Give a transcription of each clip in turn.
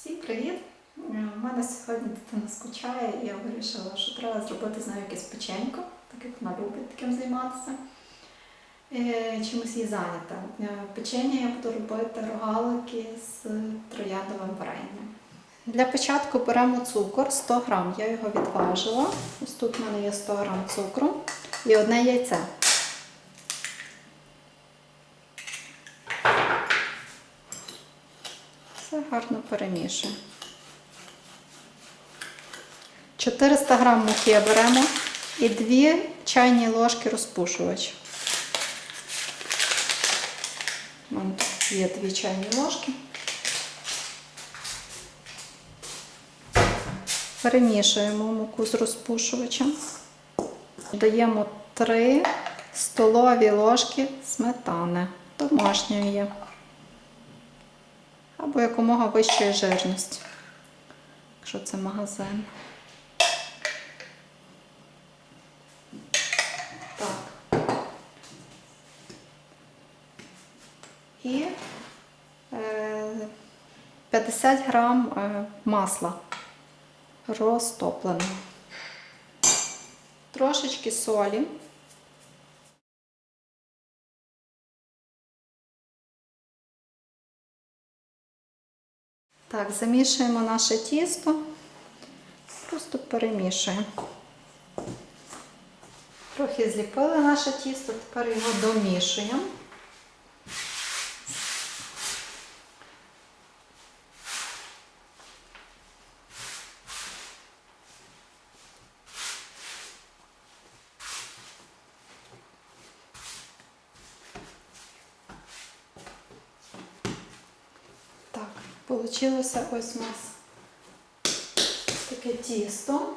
Всім привіт! У мене сьогодні дитина скучає, і я вирішила, що треба зробити з нею якесь печенько, так як вона любить таким займатися. Е, Чимось їй зайнята. Е, Печення я буду робити рогалики з трояндовим варенням. Для початку беремо цукор 100 грам. Я його відважила. Ось тут в мене є 100 грам цукру і одне яйце. Гарно перемішуємо. 400 грам муки беремо і 2 чайні ложки розпушувача. У тут є 2 чайні ложки. Перемішуємо муку з розпушувачем. Додаємо 3 столові ложки сметани домашньої або якомога вищої жирності, якщо це магазин. Так. І е, 50 грам е, масла розтопленого. Трошечки солі. Так, замішуємо наше тісто, просто перемішуємо. Трохи зліпили наше тісто, тепер його домішуємо. Так, получилося ось у нас таке тісто.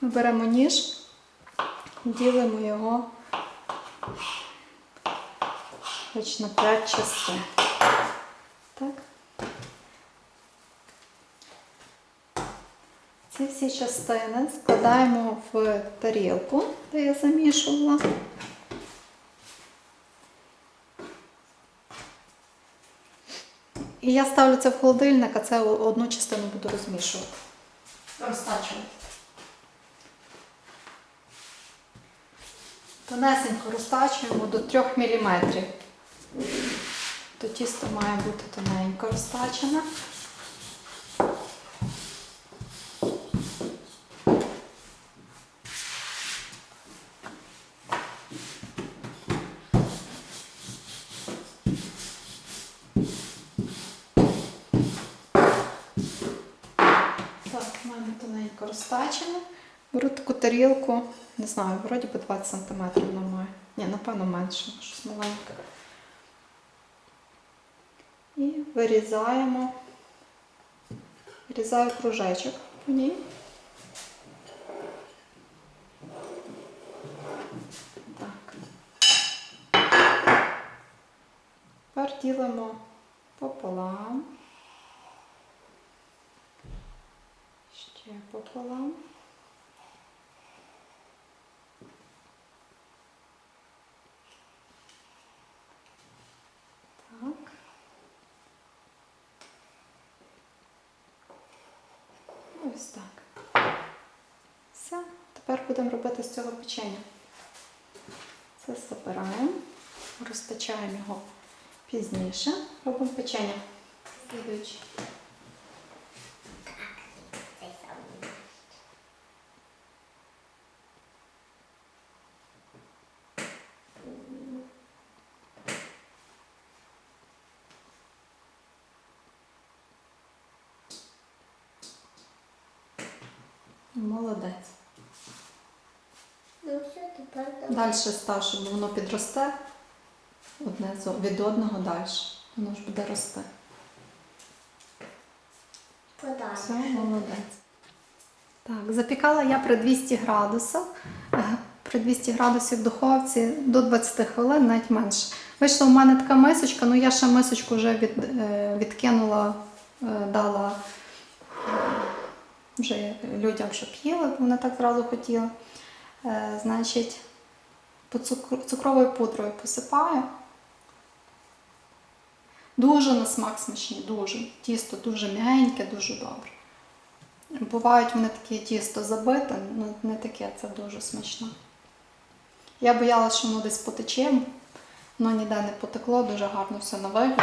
Ми беремо ніж, ділимо його хоч на 5 частин. Так. Ці всі частини складаємо в тарілку, де я замішувала. І я ставлю це в холодильник, а це одну частину буду розмішувати. Розтачувати. Тонесенько розтачуємо до 3 мм. То тісто має бути тоненько розтачене. Так, маємо тоненько розтачене. Беру таку тарілку, не знаю, вроді би 20 см вона має. Ні, напевно менше, щось маленьке. І вирізаємо, вирізаю кружечок по ній. Так. Тепер ділимо пополам. Ще пополам. Так. Ось так. Все. Тепер будемо робити з цього печення. Це забираємо, розтачаємо його пізніше. Робимо печення. Слідуючи. Молодець. Ну все, тепер давай. Далі став, щоб воно підросте одне від одного далі. Воно ж буде рости. Все, молодець. Так, запікала я при 200 градусах. Е, При 200 градусів в духовці до 20 хвилин, навіть менше. Вийшла у мене така мисочка, ну я ще мисочку вже від, е, відкинула, е, дала вже людям, щоб їли, бо вони так зразу хотіли. Е, Значить, цукровою пудрою посипаю. Дуже на смак смачні, дуже. Тісто дуже м'ягеньке, дуже добре. Бувають вони такі тісто забите, ну не таке, це дуже смачно. Я боялася, що воно десь потече, воно ніде не потекло, дуже гарно все на вигляд.